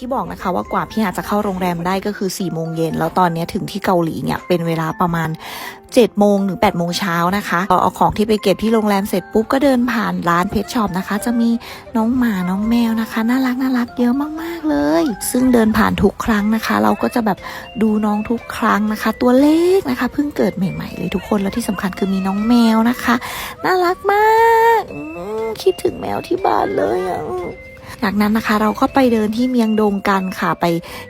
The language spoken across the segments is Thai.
ที่บอกนะคะว่ากว่าพี่อาจจะเข้าโรงแรมได้ก็คือ4ี่โมงเย็นแล้วตอนนี้ถึงที่เกาหลีเนี่ยเป็นเวลาประมาณ7จ็ดโมงถึง8ปดโมงเช้านะคะก็เอาของที่ไปเก็บที่โรงแรมเสร็จปุ๊บก็เดินผ่านร้านเพชช็อปนะคะ จะมีน้องหมาน้องแมวนะคะ น่ารักน่ารักเยอะมากๆเลย ซึ่งเดินผ่านทุกครั้งนะคะ เราก็จะแบบดูน้องทุกครั้งนะคะ ตัวเล็กนะคะเพิ่งเกิดใหม่ๆเลยทุกคนแล้วที่สำคัญคือมีน้องแมวนะคะ น่ารักมากคิดถึงแมวที่บ้านเลยอะ จากนั้นนะคะเราก็ไปเดินที่เมียงดงกันค่ะ ไป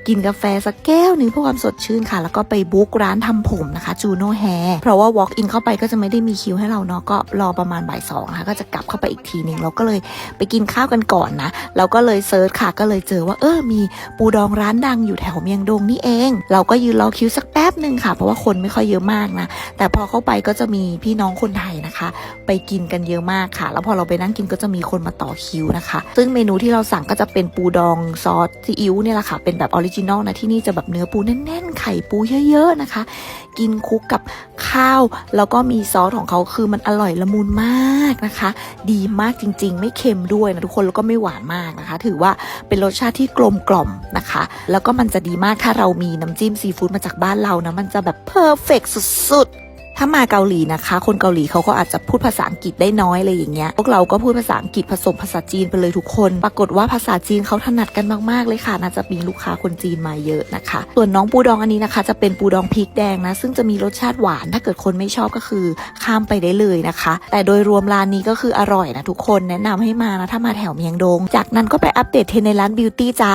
กินกาแฟสักแก้วหนึ่งเพื่อความสดชื่นค่ะ แล้วก็ไปบุ๊กร้านทำผมนะคะจูโน่แฮร์เพราะว่า walk in เข้าไปก็จะไม่ได้มีคิวให้เราเนาะก็รอประมาณบ่ายสองนะคะก็จะกลับเข้าไปอีกทีหนึ่งเราก็เลยไปกินข้าวกันก่อนนะเราก็เลยเซิร์ชค่ะก็เลยเจอว่าเออมีปูดองร้านดังอยู่แถวเมียงดงนี่เอง เราก็ยืนรอคิวสักแป๊บหนึ่งค่ะ เพราะว่าคนไม่ค่อยเยอะมากนะแต่พอเข้าไปก็จะมีพี่น้องคนไทยนะคะ ไปกินกันเยอะมากค่ะ แล้วพอเราไปนั่งกินก็จะมีคนมาต่อคิวนะคะ ซึ่งเมนูที่เราสั่งก็จะเป็นปูดองซอสซีอิ๊วเนี่ยแหละค่ะ เป็นแบบออริจินอลนะที่นี่จะแบบเนื้อปูแน่นๆ ไข่ปูเยอะๆนะคะ กินคุกกับข้าว แล้วก็มีซอสของเขาคือมันอร่อยละมุนมากนะคะ ดีมากจริง ๆ ไม่เค็มด้วยนะทุกคนแล้วก็ไม่หวานมากนะคะ ถือว่าเป็นรสชาติที่กลมกล่อมนะคะ แล้วก็มันจะดีมากถ้าเรามีน้ำจิ้มซีฟู้ดมาจากบ้านเรานะมันจะแบบเพอร์เฟกสุดๆ ถ้ามาเกาหลีนะคะ คนเกาหลีเขาก็อาจจะพูดภาษาอังกฤษได้น้อยอะไรอย่างเงี้ย พวกเราก็พูดภาษาอังกฤษผสมภาษาจีนไปเลยทุกคน ปรากฏว่าภาษาจีนเขาถนัดกันมากๆเลยค่ะ น่าจะมีลูกค้าคนจีนมาเยอะนะคะ ส่วนน้องปูดองอันนี้นะคะ จะเป็นปูดองพริกแดงนะ ซึ่งจะมีรสชาติหวาน ถ้าเกิดคนไม่ชอบก็คือข้ามไปได้เลยนะคะ แต่โดยรวมร้านนี้ก็คืออร่อยนะทุกคน แนะนำให้มานะ ถ้ามาแถวเมียงดง จากนั้นก็ไปอัปเดตเทรนในร้านบิวตี้จ้า